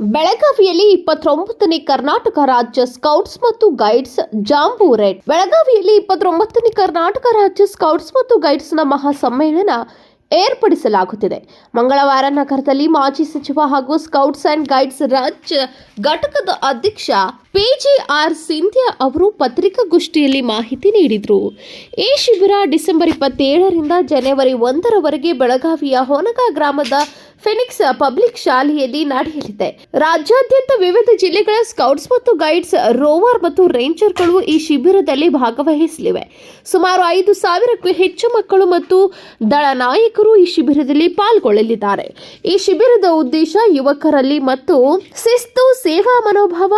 ಬೆಳಗಾವಿಯಲ್ಲಿ ಇಪ್ಪತ್ತೊಂಬತ್ತನೇ ಕರ್ನಾಟಕ ರಾಜ್ಯ ಸ್ಕೌಟ್ಸ್ ಮತ್ತು ಗೈಡ್ಸ್ ಜಾಂಬೂ ರೇಟ್ ಬೆಳಗಾವಿಯಲ್ಲಿ ಇಪ್ಪತ್ತೊಂಬತ್ತನೇ ಕರ್ನಾಟಕ ರಾಜ್ಯ ಸ್ಕೌಟ್ಸ್ ಮತ್ತು ಗೈಡ್ಸ್ನ ಮಹಾಸಮ್ಮೇಳನ ಏರ್ಪಡಿಸಲಾಗುತ್ತಿದೆ. ಮಂಗಳವಾರ ನಗರದಲ್ಲಿ ಮಾಜಿ ಸಚಿವ ಹಾಗೂ ಸ್ಕೌಟ್ಸ್ ಅಂಡ್ ಗೈಡ್ಸ್ ರಾಜ್ಯ ಘಟಕದ ಅಧ್ಯಕ್ಷ ಪಿಜಿಆರ್ ಸಿಂಧ್ಯಾ ಅವರು ಪತ್ರಿಕಾಗೋಷ್ಠಿಯಲ್ಲಿ ಮಾಹಿತಿ ನೀಡಿದರು. ಈ ಶಿಬಿರ ಡಿಸೆಂಬರ್ ಇಪ್ಪತ್ತೇಳರಿಂದ ಜನವರಿ ಒಂದರವರೆಗೆ ಬೆಳಗಾವಿಯ ಹೊನಗ ಗ್ರಾಮದ ಫಿನಿಕ್ಸ್ ಪಬ್ಲಿಕ್ ಶಾಲೆಯಲ್ಲಿ ನಡೆಯಲಿದೆ. ರಾಜ್ಯಾದ್ಯಂತ ವಿವಿಧ ಜಿಲ್ಲೆಗಳ ಸ್ಕೌಟ್ಸ್ ಮತ್ತು ಗೈಡ್ಸ್, ರೋವರ್ ಮತ್ತು ರೇಂಜರ್ಗಳು ಈ ಶಿಬಿರದಲ್ಲಿ ಭಾಗವಹಿಸಲಿವೆ. ಸುಮಾರು ಐದು ಸಾವಿರಕ್ಕೂ ಹೆಚ್ಚು ಮಕ್ಕಳು ಮತ್ತು ದಳ ನಾಯಕರು ಈ ಶಿಬಿರದಲ್ಲಿ ಪಾಲ್ಗೊಳ್ಳಲಿದ್ದಾರೆ. ಈ ಶಿಬಿರದ ಉದ್ದೇಶ ಯುವಕರಲ್ಲಿ ಮತ್ತು ಶಿಸ್ತು, ಸೇವಾ ಮನೋಭಾವ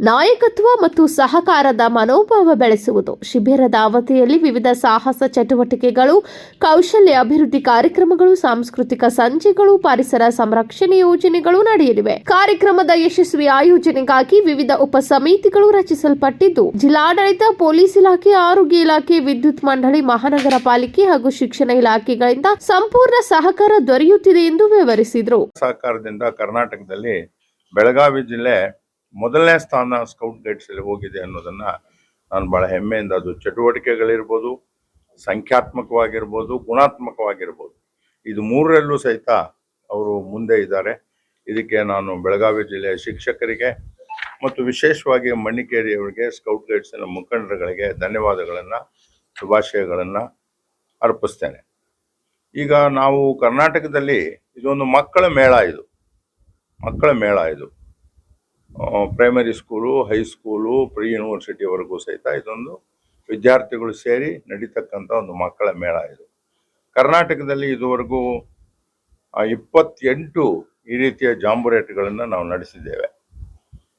ನಾಯಕತ್ವ ಮತ್ತು ಸಹಕಾರದ ಮನೋಭಾವ ಬೆಳೆಸುವುದು. ಶಿಬಿರದ ಅವಧಿಯಲ್ಲಿ ವಿವಿಧ ಸಾಹಸ ಚಟುವಟಿಕೆಗಳು, ಕೌಶಲ್ಯ ಅಭಿವೃದ್ಧಿ ಕಾರ್ಯಕ್ರಮಗಳು, ಸಾಂಸ್ಕೃತಿಕ ಸಂಜೆಗಳು ಪರಿಸರ ಸಂರಕ್ಷಣೆ ಯೋಜನೆಗಳು ನಡೆಯಲಿವೆ. ಕಾರ್ಯಕ್ರಮದ ಯಶಸ್ವಿ ಆಯೋಜನೆಗಾಗಿ ವಿವಿಧ ಉಪ ಸಮಿತಿಗಳು ರಚಿಸಲ್ಪಟ್ಟಿದ್ದು, ಜಿಲ್ಲಾಡಳಿತ, ಪೊಲೀಸ್ ಇಲಾಖೆ, ಆರೋಗ್ಯ ಇಲಾಖೆ, ವಿದ್ಯುತ್ ಮಂಡಳಿ, ಮಹಾನಗರ ಪಾಲಿಕೆ ಹಾಗೂ ಶಿಕ್ಷಣ ಇಲಾಖೆಗಳಿಂದ ಸಂಪೂರ್ಣ ಸಹಕಾರ ದೊರೆಯುತ್ತಿದೆ ಎಂದು ವಿವರಿಸಿದರು. ಸಹಕಾರದಿಂದ ಕರ್ನಾಟಕದಲ್ಲಿ ಬೆಳಗಾವಿ ಜಿಲ್ಲೆ ಮೊದಲನೇ ಸ್ಥಾನ ಸ್ಕೌಟ್ ಗೈಡ್ಸಲ್ಲಿ ಹೋಗಿದೆ ಅನ್ನೋದನ್ನ ನಾನು ಬಹಳ ಹೆಮ್ಮೆಯಿಂದ ಅದು ಚಟುವಟಿಕೆಗಳಿರ್ಬೋದು, ಸಂಖ್ಯಾತ್ಮಕವಾಗಿರ್ಬೋದು, ಗುಣಾತ್ಮಕವಾಗಿರ್ಬೋದು. ಇದು ಮೂರರಲ್ಲೂ ಸಹಿತ ಅವರು ಮುಂದೆ ಇದ್ದಾರೆ. ಇದಕ್ಕೆ ನಾನು ಬೆಳಗಾವಿ ಜಿಲ್ಲೆಯ ಶಿಕ್ಷಕರಿಗೆ ಮತ್ತು ವಿಶೇಷವಾಗಿ ಮಣ್ಣಿಕೇರಿಯವರಿಗೆ ಸ್ಕೌಟ್ ಗೈಡ್ಸಿನ ಮುಖಂಡರುಗಳಿಗೆ ಧನ್ಯವಾದಗಳನ್ನು, ಶುಭಾಶಯಗಳನ್ನು ಅರ್ಪಿಸ್ತೇನೆ. ಈಗ ನಾವು ಕರ್ನಾಟಕದಲ್ಲಿ ಇದೊಂದು ಮಕ್ಕಳ ಮೇಳ ಇದು. ಮಕ್ಕಳ ಮೇಳ ಇದು. Primary school high school pre ಯೂನಿವರ್ಸಿಟಿವರೆಗೂ ಸಹಿತ ಇದೊಂದು ವಿದ್ಯಾರ್ಥಿಗಳು ಸೇರಿ ನಡೀತಕ್ಕಂಥ ಒಂದು ಮಕ್ಕಳ ಮೇಳ ಇದು. ಕರ್ನಾಟಕದಲ್ಲಿ ಇದುವರೆಗೂ ಇಪ್ಪತ್ತೆಂಟು ಈ ರೀತಿಯ ಜಾಂಬುರೇಟ್ಗಳನ್ನು ನಾವು ನಡೆಸಿದ್ದೇವೆ.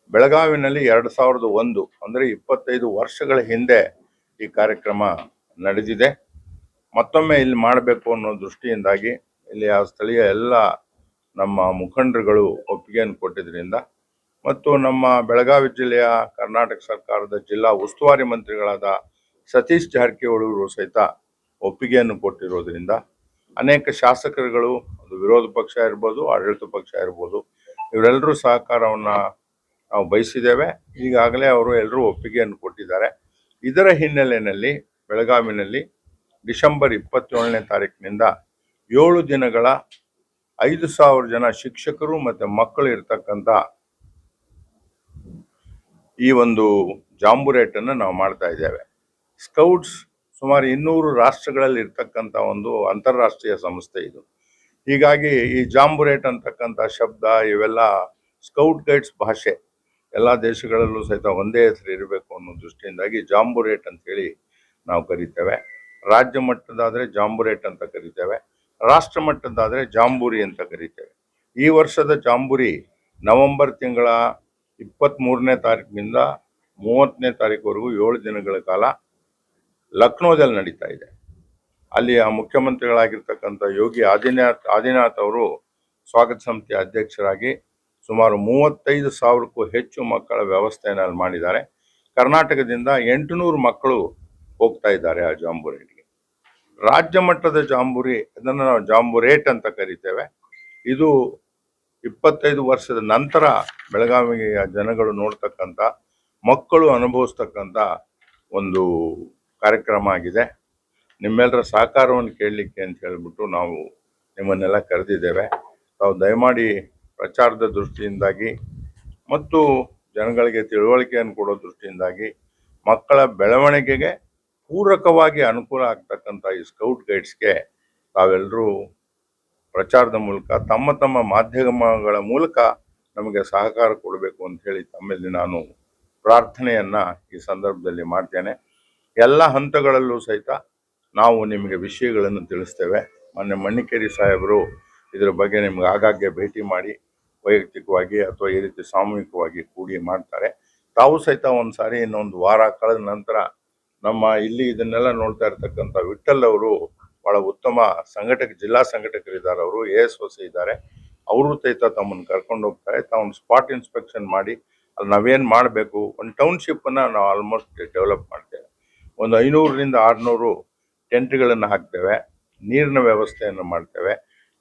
ಬೆಳಗಾವಿನಲ್ಲಿ ಎರಡು ಸಾವಿರದ ಒಂದು, ಅಂದರೆ ಇಪ್ಪತ್ತೈದು ವರ್ಷಗಳ ಹಿಂದೆ ಈ ಕಾರ್ಯಕ್ರಮ ನಡೆದಿದೆ. ಮತ್ತೊಮ್ಮೆ ಇಲ್ಲಿ ಮಾಡಬೇಕು ಅನ್ನೋ ದೃಷ್ಟಿಯಿಂದಾಗಿ ಇಲ್ಲಿ ಆ ಸ್ಥಳೀಯ ಎಲ್ಲ ನಮ್ಮ ಮುಖಂಡರುಗಳು ಒಪ್ಪಿಗೆಯನ್ನು ಕೊಟ್ಟಿದ್ರಿಂದ ಮತ್ತು ನಮ್ಮ ಬೆಳಗಾವಿ ಜಿಲ್ಲೆಯ ಕರ್ನಾಟಕ ಸರ್ಕಾರದ ಜಿಲ್ಲಾ ಉಸ್ತುವಾರಿ ಮಂತ್ರಿಗಳಾದ ಸತೀಶ್ ಜಾರಕಿಹೊಳಿ ಅವರು ಸಹಿತ ಒಪ್ಪಿಗೆಯನ್ನು ಕೊಟ್ಟಿರೋದ್ರಿಂದ ಅನೇಕ ಶಾಸಕರುಗಳು ಅದು ವಿರೋಧ ಪಕ್ಷ ಇರ್ಬೋದು, ಆಡಳಿತ ಪಕ್ಷ ಇರ್ಬೋದು, ಇವರೆಲ್ಲರೂ ಸಹಕಾರವನ್ನು ನಾವು ಬಯಸಿದ್ದೇವೆ. ಈಗಾಗಲೇ ಅವರು ಎಲ್ಲರೂ ಒಪ್ಪಿಗೆಯನ್ನು ಕೊಟ್ಟಿದ್ದಾರೆ. ಇದರ ಹಿನ್ನೆಲೆಯಲ್ಲಿ ಬೆಳಗಾವಿನಲ್ಲಿ ಡಿಸೆಂಬರ್ ಇಪ್ಪತ್ತೇಳನೇ ತಾರೀಕಿನಿಂದ ಏಳು ದಿನಗಳ ಐದು ಸಾವಿರ ಜನ ಶಿಕ್ಷಕರು ಮತ್ತು ಮಕ್ಕಳು ಇರ್ತಕ್ಕಂಥ ಈ ಒಂದು ಜಾಂಬುರೇಟನ್ನು ನಾವು ಮಾಡ್ತಾ ಇದ್ದೇವೆ. ಸ್ಕೌಟ್ಸ್ ಸುಮಾರು ಇನ್ನೂರು ರಾಷ್ಟ್ರಗಳಲ್ಲಿ ಇರ್ತಕ್ಕಂಥ ಒಂದು ಅಂತಾರಾಷ್ಟ್ರೀಯ ಸಂಸ್ಥೆ ಇದು. ಹೀಗಾಗಿ ಈ ಜಾಂಬುರೇಟ್ ಅಂತಕ್ಕಂಥ ಶಬ್ದ ಇವೆಲ್ಲ ಸ್ಕೌಟ್ ಗೈಡ್ಸ್ ಭಾಷೆ. ಎಲ್ಲ ದೇಶಗಳಲ್ಲೂ ಸಹಿತ ಒಂದೇ ಹೆಸರು ಇರಬೇಕು ಅನ್ನೋ ದೃಷ್ಟಿಯಿಂದಾಗಿ ಜಾಂಬುರೇಟ್ ಅಂತೇಳಿ ನಾವು ಕರಿತೇವೆ. ರಾಜ್ಯ ಮಟ್ಟದಾದರೆ ಜಾಂಬುರೇಟ್ ಅಂತ ಕರಿತೇವೆ. ರಾಷ್ಟ್ರ ಮಟ್ಟದಾದರೆ ಜಾಂಬೂರಿ ಅಂತ ಕರಿತೇವೆ. ಈ ವರ್ಷದ ಜಾಂಬೂರಿ ನವೆಂಬರ್ ತಿಂಗಳ ಇಪ್ಪತ್ತ್ಮೂರನೇ ತಾರೀಕಿನಿಂದ ಮೂವತ್ತನೇ ತಾರೀಕುವರೆಗೂ ಏಳು ದಿನಗಳ ಕಾಲ ಲಕ್ನೋದಲ್ಲಿ ನಡೀತಾ ಇದೆ. ಅಲ್ಲಿ ಆ ಮುಖ್ಯಮಂತ್ರಿಗಳಾಗಿರ್ತಕ್ಕಂಥ ಯೋಗಿ ಆದಿನಾಥ್ ಆದಿನಾಥ್ ಅವರು ಸ್ವಾಗತ ಸಮಿತಿಯ ಅಧ್ಯಕ್ಷರಾಗಿ ಸುಮಾರು ಮೂವತ್ತೈದು ಸಾವಿರಕ್ಕೂ ಹೆಚ್ಚು ಮಕ್ಕಳ ವ್ಯವಸ್ಥೆಯನ್ನು ಅಲ್ಲಿ ಮಾಡಿದ್ದಾರೆ. ಕರ್ನಾಟಕದಿಂದ ಎಂಟುನೂರು ಮಕ್ಕಳು ಹೋಗ್ತಾ ಇದ್ದಾರೆ ಆ ಜಾಂಬೂರಿಗೆ ರಾಜ್ಯ ಮಟ್ಟದ ಜಾಂಬೂರಿ, ಅದನ್ನು ನಾವು ಜಾಂಬುರೇಟ್ ಅಂತ ಕರಿತೇವೆ. ಇದು ಇಪ್ಪತ್ತೈದು ವರ್ಷದ ನಂತರ ಬೆಳಗಾವಿಯ ಜನಗಳು ನೋಡ್ತಕ್ಕಂಥ, ಮಕ್ಕಳು ಅನುಭವಿಸ್ತಕ್ಕಂಥ ಒಂದು ಕಾರ್ಯಕ್ರಮ ಆಗಿದೆ. ನಿಮ್ಮೆಲ್ಲರ ಸಹಕಾರವನ್ನು ಕೇಳಲಿಕ್ಕೆ ಅಂತ ಹೇಳಿಬಿಟ್ಟು ನಾವು ನಿಮ್ಮನ್ನೆಲ್ಲ ಕರೆದಿದ್ದೇವೆ. ತಾವು ದಯಮಾಡಿ ಪ್ರಚಾರದ ದೃಷ್ಟಿಯಿಂದಾಗಿ ಮತ್ತು ಜನಗಳಿಗೆ ತಿಳುವಳಿಕೆಯನ್ನು ಕೊಡೋ ದೃಷ್ಟಿಯಿಂದಾಗಿ ಮಕ್ಕಳ ಬೆಳವಣಿಗೆಗೆ ಪೂರಕವಾಗಿ ಅನುಕೂಲ ಆಗ್ತಕ್ಕಂಥ ಈ ಸ್ಕೌಟ್ ಗೈಡ್ಸ್ಗೆ ತಾವೆಲ್ಲರೂ ಪ್ರಚಾರದ ಮೂಲಕ, ತಮ್ಮ ತಮ್ಮ ಮಾಧ್ಯಮಗಳ ಮೂಲಕ ನಮಗೆ ಸಹಕಾರ ಕೊಡಬೇಕು ಅಂತ ಹೇಳಿ ತಮ್ಮಲ್ಲಿ ನಾನು ಪ್ರಾರ್ಥನೆಯನ್ನ ಈ ಸಂದರ್ಭದಲ್ಲಿ ಮಾಡ್ತೇನೆ. ಎಲ್ಲ ಹಂತಗಳಲ್ಲೂ ಸಹಿತ ನಾವು ನಿಮಗೆ ವಿಷಯಗಳನ್ನು ತಿಳಿಸ್ತೇವೆ. ಮೊನ್ನೆ ಮಣ್ಣಿಕೇರಿ ಸಾಹೇಬರು ಇದರ ಬಗ್ಗೆ ನಿಮ್ಗೆ ಆಗಾಗ್ಗೆ ಭೇಟಿ ಮಾಡಿ ವೈಯಕ್ತಿಕವಾಗಿ ಅಥವಾ ಈ ರೀತಿ ಸಾಮೂಹಿಕವಾಗಿ ಕೂಡಿ ಮಾಡ್ತಾರೆ. ತಾವು ಸಹಿತ ಒಂದು ಸಾರಿ ಇನ್ನೊಂದು ವಾರ ಕಳೆದ ನಂತರ ನಮ್ಮ ಇಲ್ಲಿ ಇದನ್ನೆಲ್ಲ ನೋಡ್ತಾ ಇರ್ತಕ್ಕಂಥ ವಿಠಲ್ ಅವರು ಬಹಳ ಉತ್ತಮ ಸಂಘಟಕ, ಜಿಲ್ಲಾ ಸಂಘಟಕರಿದ್ದಾರೆ ಅವರು, ಎ ಎಸ್ ಒಸಿ ಇದ್ದಾರೆ. ಅವರು ಸಹಿತ ತಮ್ಮನ್ನು ಕರ್ಕೊಂಡು ಹೋಗ್ತಾರೆ. ತಾವು ಸ್ಪಾಟ್ ಇನ್ಸ್ಪೆಕ್ಷನ್ ಮಾಡಿ, ಅಲ್ಲಿ ನಾವೇನು ಮಾಡಬೇಕು? ಒಂದು ಟೌನ್ಶಿಪ್ಪನ್ನು ನಾವು ಆಲ್ಮೋಸ್ಟ್ ಡೆವಲಪ್ ಮಾಡ್ತೇವೆ. ಒಂದು ಐನೂರರಿಂದ ಆರುನೂರು ಟೆಂಟ್ಗಳನ್ನು ಹಾಕ್ತೇವೆ. ನೀರಿನ ವ್ಯವಸ್ಥೆಯನ್ನು ಮಾಡ್ತೇವೆ.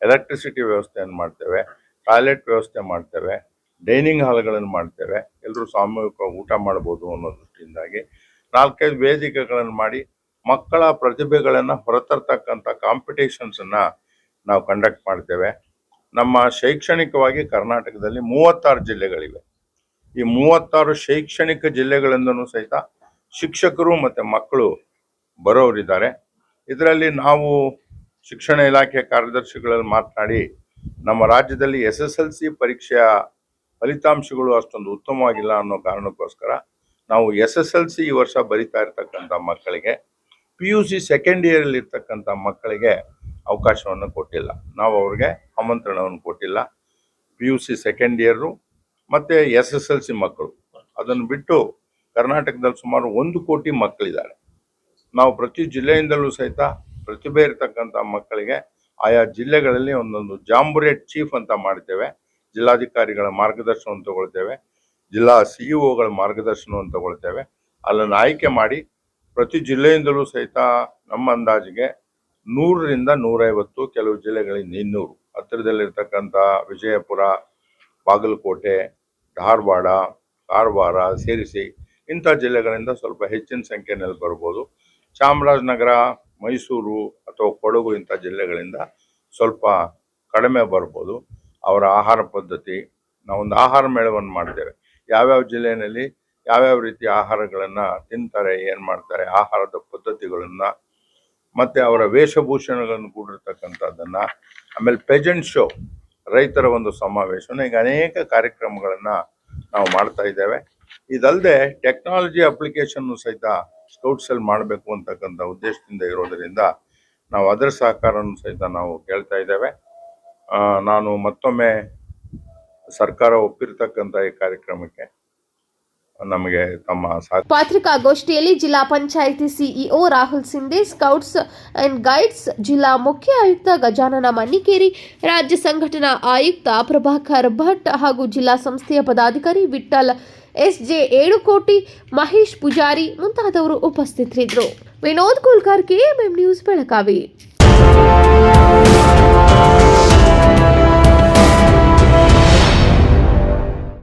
ಎಲೆಕ್ಟ್ರಿಸಿಟಿ ವ್ಯವಸ್ಥೆಯನ್ನು ಮಾಡ್ತೇವೆ. ಟಾಯ್ಲೆಟ್ ವ್ಯವಸ್ಥೆ ಮಾಡ್ತೇವೆ. ಡೈನಿಂಗ್ ಹಾಲ್ಗಳನ್ನು ಮಾಡ್ತೇವೆ. ಎಲ್ಲರೂ ಸಾಮೂಹಿಕವಾಗಿ ಊಟ ಮಾಡ್ಬೋದು ಅನ್ನೋ ದೃಷ್ಟಿಯಿಂದಾಗಿ ನಾಲ್ಕೈದು ವೇದಿಕೆಗಳನ್ನು ಮಾಡಿ ಮಕ್ಕಳ ಪ್ರತಿಭೆಗಳನ್ನು ಹೊರತರ್ತಕ್ಕಂಥ ಕಾಂಪಿಟೇಷನ್ಸನ್ನು ನಾವು ಕಂಡಕ್ಟ್ ಮಾಡ್ತೇವೆ. ನಮ್ಮ ಶೈಕ್ಷಣಿಕವಾಗಿ ಕರ್ನಾಟಕದಲ್ಲಿ ಮೂವತ್ತಾರು ಜಿಲ್ಲೆಗಳಿವೆ. ಈ ಮೂವತ್ತಾರು ಶೈಕ್ಷಣಿಕ ಜಿಲ್ಲೆಗಳಿಂದನೂ ಸಹಿತ ಶಿಕ್ಷಕರು ಮತ್ತು ಮಕ್ಕಳು ಬರೋರಿದ್ದಾರೆ ಇದರಲ್ಲಿ ನಾವು ಶಿಕ್ಷಣ ಇಲಾಖೆ ಕಾರ್ಯದರ್ಶಿಗಳಲ್ಲಿ ಮಾತನಾಡಿ ನಮ್ಮ ರಾಜ್ಯದಲ್ಲಿ ಎಸ್ ಎಸ್ ಎಲ್ ಸಿ ಪರೀಕ್ಷೆಯ ಫಲಿತಾಂಶಗಳು ಅಷ್ಟೊಂದು ಉತ್ತಮವಾಗಿಲ್ಲ ಅನ್ನೋ ಕಾರಣಕ್ಕೋಸ್ಕರ ನಾವು ಎಸ್ ಎಸ್ ಎಲ್ ಸಿ ಈ ವರ್ಷ ಬರಿತಾ ಇರ್ತಕ್ಕಂಥ ಮಕ್ಕಳಿಗೆ ಪಿ ಯು ಸಿ ಸೆಕೆಂಡ್ ಇಯರಲ್ಲಿ ಇರ್ತಕ್ಕಂಥ ಮಕ್ಕಳಿಗೆ ಅವಕಾಶವನ್ನು ಕೊಟ್ಟಿಲ್ಲ. ನಾವು ಅವ್ರಿಗೆ ಆಮಂತ್ರಣವನ್ನು ಕೊಟ್ಟಿಲ್ಲ. P U C second year ಮತ್ತು ಎಸ್ ಎಸ್ ಎಲ್ ಸಿ ಮಕ್ಕಳು. ಅದನ್ನು ಬಿಟ್ಟು ಕರ್ನಾಟಕದಲ್ಲಿ ಸುಮಾರು ಒಂದು ಕೋಟಿ ಮಕ್ಕಳಿದ್ದಾರೆ. ನಾವು ಪ್ರತಿ ಜಿಲ್ಲೆಯಿಂದಲೂ ಸಹಿತ ಪ್ರತಿಭೆ ಇರತಕ್ಕಂಥ ಮಕ್ಕಳಿಗೆ ಆಯಾ ಜಿಲ್ಲೆಗಳಲ್ಲಿ ಒಂದೊಂದು ಜಾಂಬುರೇಟ್ ಚೀಫ್ ಅಂತ ಮಾಡ್ತೇವೆ. ಜಿಲ್ಲಾಧಿಕಾರಿಗಳ ಮಾರ್ಗದರ್ಶನವನ್ನು ತಗೊಳ್ತೇವೆ. ಜಿಲ್ಲಾ ಸಿಇಒಗಳ ಮಾರ್ಗದರ್ಶನವನ್ನು ತಗೊಳ್ತೇವೆ. ಅಲ್ಲನ್ನು ಆಯ್ಕೆ ಮಾಡಿ ಪ್ರತಿ ಜಿಲ್ಲೆಯಿಂದಲೂ ಸಹಿತ ನಮ್ಮ ಅಂದಾಜಿಗೆ ನೂರರಿಂದ ನೂರೈವತ್ತು ಕೆಲವು ಜಿಲ್ಲೆಗಳಿಂದ ಇನ್ನೂರು. ಹತ್ತಿರದಲ್ಲಿರ್ತಕ್ಕಂಥ ವಿಜಯಪುರ, ಬಾಗಲಕೋಟೆ, ಧಾರವಾಡ, ಕಾರವಾರ ಸೇರಿಸಿ ಇಂಥ ಜಿಲ್ಲೆಗಳಿಂದ ಸ್ವಲ್ಪ ಹೆಚ್ಚಿನ ಸಂಖ್ಯೆಯಲ್ಲಿ ಬರ್ಬೋದು. ಚಾಮರಾಜನಗರ, ಮೈಸೂರು ಅಥವಾ ಕೊಡಗು ಇಂಥ ಜಿಲ್ಲೆಗಳಿಂದ ಸ್ವಲ್ಪ ಕಡಿಮೆ ಬರ್ಬೋದು. ಅವರ ಆಹಾರ ಪದ್ಧತಿ, ನಾವೊಂದು ಆಹಾರ ಮೇಳವನ್ನು ಮಾಡ್ತೇವೆ. ಯಾವ್ಯಾವ ಜಿಲ್ಲೆಯಲ್ಲಿ ಯಾವ್ಯಾವ ರೀತಿಯ ಆಹಾರಗಳನ್ನು ತಿಂತಾರೆ, ಏನು ಮಾಡ್ತಾರೆ, ಆಹಾರದ ಪದ್ಧತಿಗಳನ್ನು, ಮತ್ತು ಅವರ ವೇಷಭೂಷಣಗಳನ್ನು ಕೂಡಿರ್ತಕ್ಕಂಥದ್ದನ್ನು, ಆಮೇಲೆ ಪೆಜೆಂಟ್ ಶೋ, ರೈತರ ಒಂದು ಸಮಾವೇಶವನ್ನು ಈಗ ಅನೇಕ ಕಾರ್ಯಕ್ರಮಗಳನ್ನು ನಾವು ಮಾಡ್ತಾ ಇದ್ದೇವೆ. ಇದಲ್ಲದೆ ಟೆಕ್ನಾಲಜಿ ಅಪ್ಲಿಕೇಶನ್ನು ಸಹಿತ ಸ್ಕೌಟ್ಸಲ್ಲಿ ಮಾಡಬೇಕು ಅಂತಕ್ಕಂಥ ಉದ್ದೇಶದಿಂದ ಇರೋದರಿಂದ ನಾವು ಅದರ ಸಹಕಾರವನ್ನು ಸಹಿತ ನಾವು ಕೇಳ್ತಾ ಇದ್ದೇವೆ. ನಾನು ಮತ್ತೊಮ್ಮೆ ಸರ್ಕಾರ ಒಪ್ಪಿರ್ತಕ್ಕಂಥ ಈ ಕಾರ್ಯಕ್ರಮಕ್ಕೆ ನಮಗೆ ತಮ್ಮ ಪತ್ರಿಕಾಗೋಷ್ಠಿಯಲ್ಲಿ ಜಿಲ್ಲಾ panchayat CEO Rahul Shinde, scouts and guides ಜಿಲ್ಲಾ ಮುಖ್ಯ ಆಯುಕ್ತ ಗಜಾನನ ಮನ್ನಿಕೇರಿ ರಾಜ್ಯ ಸಂಘಟನಾ ಆಯುಕ್ತ ಪ್ರಭಾಕರ್ ಭಟ್ ಹಾಗೂ ಜಿಲ್ಲಾ ಸಂಸ್ಥೆಯ ಪದಾಧಿಕಾರಿ ವಿಠಲ್ ಎಸ್ಜೆ ಏಳುಕೋಟಿ, ಮಹೇಶ್ ಪೂಜಾರಿ ಮುಂತಾದವರು ಉಪಸ್ಥಿತರಿದ್ದರು. Vinod Kulkarni KMM news, Belagavi.